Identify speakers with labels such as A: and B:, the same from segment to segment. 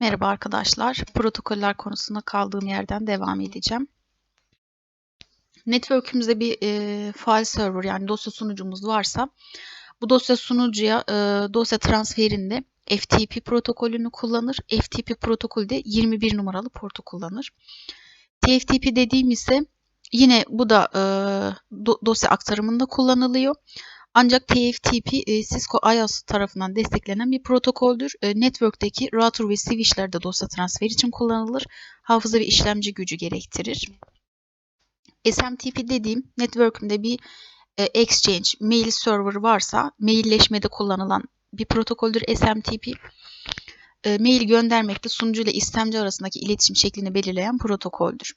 A: Merhaba arkadaşlar. Protokoller konusunda kaldığım yerden devam edeceğim. Network'ümüzde bir e, file server yani dosya sunucumuz varsa bu dosya sunucuya e, dosya transferinde FTP protokolünü kullanır. FTP protokolü de 21 numaralı portu kullanır. TFTP dediğim ise yine bu da e, do, dosya aktarımında kullanılıyor. Ancak TFTP e, Cisco IOS tarafından desteklenen bir protokoldür. E, network'teki router ve switch'lerde dosya transfer için kullanılır. Hafıza ve işlemci gücü gerektirir. SMTP dediğim network'ümde bir e, exchange, mail server varsa mailleşmede kullanılan bir protokoldür SMTP. Mail göndermekte sunucu ile istemci arasındaki iletişim şeklini belirleyen protokoldür.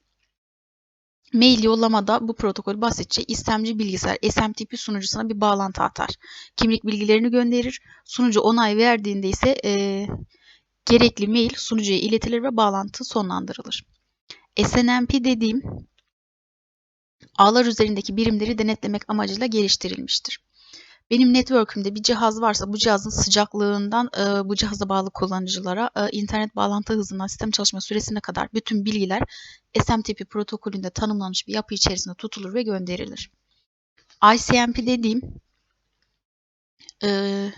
A: Mail yollamada bu protokol basitçe istemci bilgisayar SMTP sunucusuna bir bağlantı atar. Kimlik bilgilerini gönderir. Sunucu onay verdiğinde ise e, gerekli mail sunucuya iletilir ve bağlantı sonlandırılır. SNMP dediğim ağlar üzerindeki birimleri denetlemek amacıyla geliştirilmiştir. Benim network'ümde bir cihaz varsa bu cihazın sıcaklığından e, bu cihaza bağlı kullanıcılara e, internet bağlantı hızından sistem çalışma süresine kadar bütün bilgiler SMTP protokolünde tanımlanmış bir yapı içerisinde tutulur ve gönderilir. ICMP dediğim e,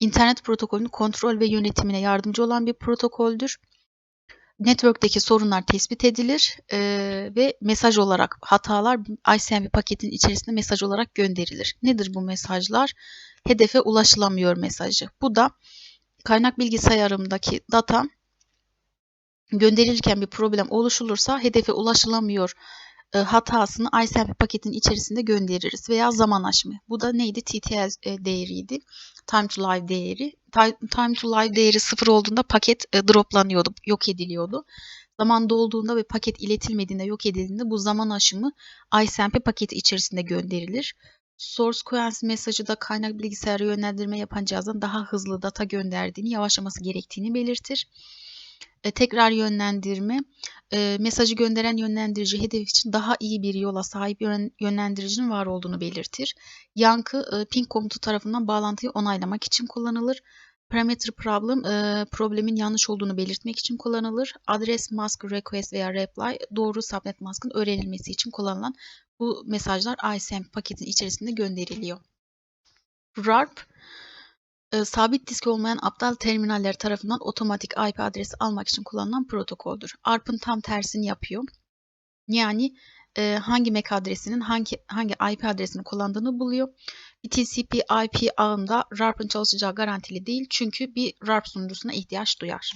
A: internet protokolünün kontrol ve yönetimine yardımcı olan bir protokoldür network'teki sorunlar tespit edilir e, ve mesaj olarak hatalar ICMP paketin içerisinde mesaj olarak gönderilir. Nedir bu mesajlar? Hedefe ulaşılamıyor mesajı. Bu da kaynak bilgisayarımdaki data gönderilirken bir problem oluşulursa hedefe ulaşılamıyor e, hatasını ICMP paketin içerisinde göndeririz veya zaman aşımı. Bu da neydi? TTL e, değeriydi. Time to live değeri. Time to live değeri sıfır olduğunda paket e, droplanıyordu, yok ediliyordu. Zaman dolduğunda ve paket iletilmediğinde, yok edildiğinde bu zaman aşımı ICMP paketi içerisinde gönderilir. Source Query mesajı da kaynak bilgisayarı yönlendirme yapan cihazdan daha hızlı data gönderdiğini, yavaşlaması gerektiğini belirtir. E, tekrar yönlendirme, e, mesajı gönderen yönlendirici hedef için daha iyi bir yola sahip yönlendiricinin var olduğunu belirtir. Yankı, e, ping komutu tarafından bağlantıyı onaylamak için kullanılır. Parameter problem, e, problemin yanlış olduğunu belirtmek için kullanılır. Adres mask request veya reply, doğru subnet maskın öğrenilmesi için kullanılan bu mesajlar ISM paketin içerisinde gönderiliyor. RARP, e, sabit disk olmayan aptal terminaller tarafından otomatik IP adresi almak için kullanılan protokoldür. ARP'ın tam tersini yapıyor. Yani e, hangi MAC adresinin hangi hangi IP adresini kullandığını buluyor. Bir TCP/IP ağında RARP'ın çalışacağı garantili değil çünkü bir RARP sunucusuna ihtiyaç duyar.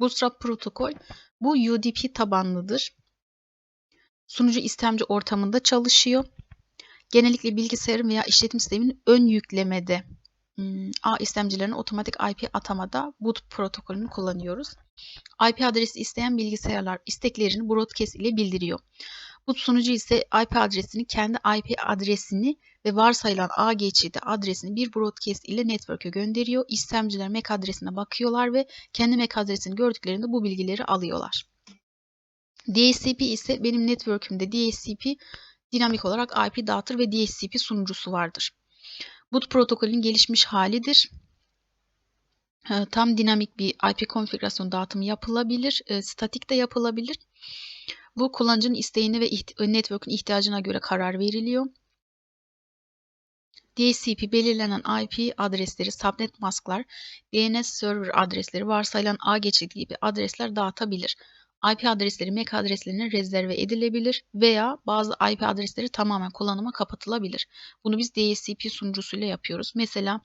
A: Bootstrap protokol bu UDP tabanlıdır. Sunucu istemci ortamında çalışıyor. Genellikle bilgisayarın veya işletim sisteminin ön yüklemede A istemcilerine otomatik IP atamada boot protokolünü kullanıyoruz. IP adresi isteyen bilgisayarlar isteklerini broadcast ile bildiriyor. Boot sunucu ise IP adresini kendi IP adresini ve varsayılan A geçidi adresini bir broadcast ile network'e gönderiyor. İstemciler MAC adresine bakıyorlar ve kendi MAC adresini gördüklerinde bu bilgileri alıyorlar. DHCP ise benim network'ümde DHCP dinamik olarak IP dağıtır ve DHCP sunucusu vardır. Boot protokolün gelişmiş halidir. Ee, tam dinamik bir IP konfigürasyon dağıtımı yapılabilir. E, statik de yapılabilir. Bu kullanıcının isteğine ve network'ün ihtiyacına göre karar veriliyor. DHCP belirlenen IP adresleri, subnet masklar, DNS server adresleri, varsayılan ağ geçidi gibi adresler dağıtabilir. IP adresleri MAC adreslerine rezerve edilebilir veya bazı IP adresleri tamamen kullanıma kapatılabilir. Bunu biz DHCP sunucusuyla yapıyoruz. Mesela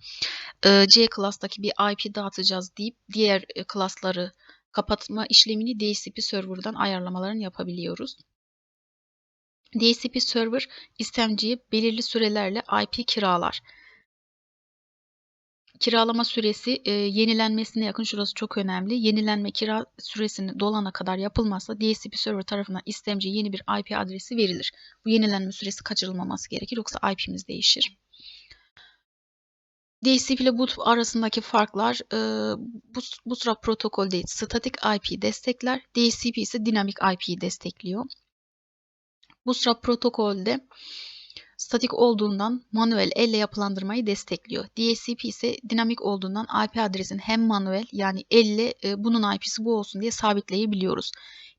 A: e, C class'taki bir IP dağıtacağız deyip diğer e, class'ları kapatma işlemini DHCP server'dan ayarlamalarını yapabiliyoruz. DHCP server istemciye belirli sürelerle IP kiralar kiralama süresi e, yenilenmesine yakın şurası çok önemli. Yenilenme kira süresini dolana kadar yapılmazsa DHCP server tarafından istemci yeni bir IP adresi verilir. Bu yenilenme süresi kaçırılmaması gerekir yoksa IP'miz değişir. DHCP ile boot arasındaki farklar e, Bootstrap protokol değil, statik IP destekler. DHCP ise dinamik IP'yi destekliyor. Bootstrap protokolde statik olduğundan manuel elle yapılandırmayı destekliyor. DHCP ise dinamik olduğundan IP adresini hem manuel yani elle e, bunun IP'si bu olsun diye sabitleyebiliyoruz.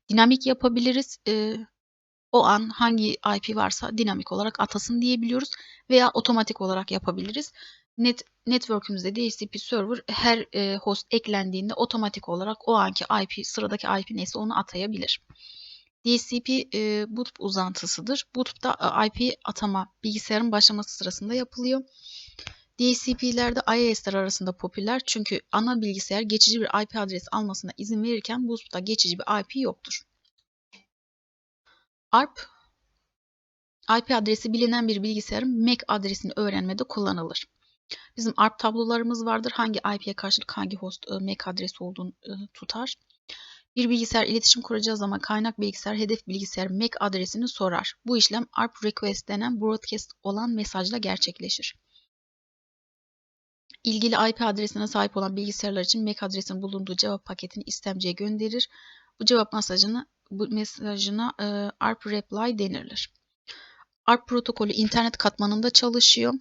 A: Dinamik yapabiliriz. E, o an hangi IP varsa dinamik olarak atasın diyebiliyoruz veya otomatik olarak yapabiliriz. Net network'ümüzde DHCP server her e, host eklendiğinde otomatik olarak o anki IP sıradaki IP neyse onu atayabilir. DHCP e, boot uzantısıdır. Boot'ta e, IP atama bilgisayarın başlaması sırasında yapılıyor. DHCP'lerde IIS'ler arasında popüler çünkü ana bilgisayar geçici bir IP adresi almasına izin verirken boot'ta geçici bir IP yoktur. ARP IP adresi bilinen bir bilgisayarın MAC adresini öğrenmede kullanılır. Bizim ARP tablolarımız vardır. Hangi IP'ye karşılık hangi host e, MAC adresi olduğunu e, tutar. Bir bilgisayar iletişim kuracağı zaman kaynak bilgisayar hedef bilgisayar MAC adresini sorar. Bu işlem ARP request denen broadcast olan mesajla gerçekleşir. İlgili IP adresine sahip olan bilgisayarlar için MAC adresinin bulunduğu cevap paketini istemciye gönderir. Bu cevap mesajını bu mesajına e, ARP reply denilir. ARP protokolü internet katmanında çalışıyor.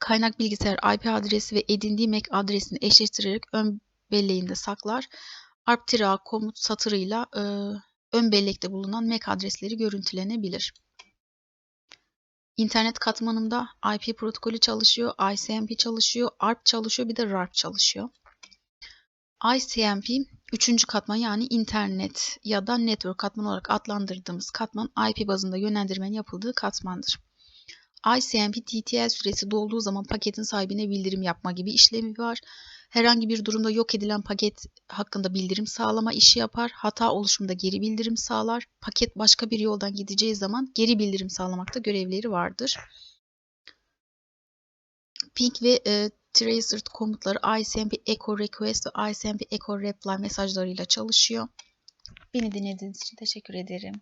A: Kaynak bilgisayar IP adresi ve edindiği MAC adresini eşleştirerek ön belleğinde saklar. ARP tira komut satırıyla e, ön bellekte bulunan MAC adresleri görüntülenebilir. İnternet katmanında IP protokolü çalışıyor, ICMP çalışıyor, ARP çalışıyor, bir de RARP çalışıyor. ICMP üçüncü katman yani internet ya da network katman olarak adlandırdığımız katman IP bazında yönlendirmenin yapıldığı katmandır. ICMP TTL süresi dolduğu zaman paketin sahibine bildirim yapma gibi işlemi var. Herhangi bir durumda yok edilen paket hakkında bildirim sağlama işi yapar. Hata oluşumunda geri bildirim sağlar. Paket başka bir yoldan gideceği zaman geri bildirim sağlamakta görevleri vardır. Ping ve e, tracer komutları ICMP echo request ve ICMP echo reply mesajlarıyla çalışıyor. Beni dinlediğiniz için teşekkür ederim.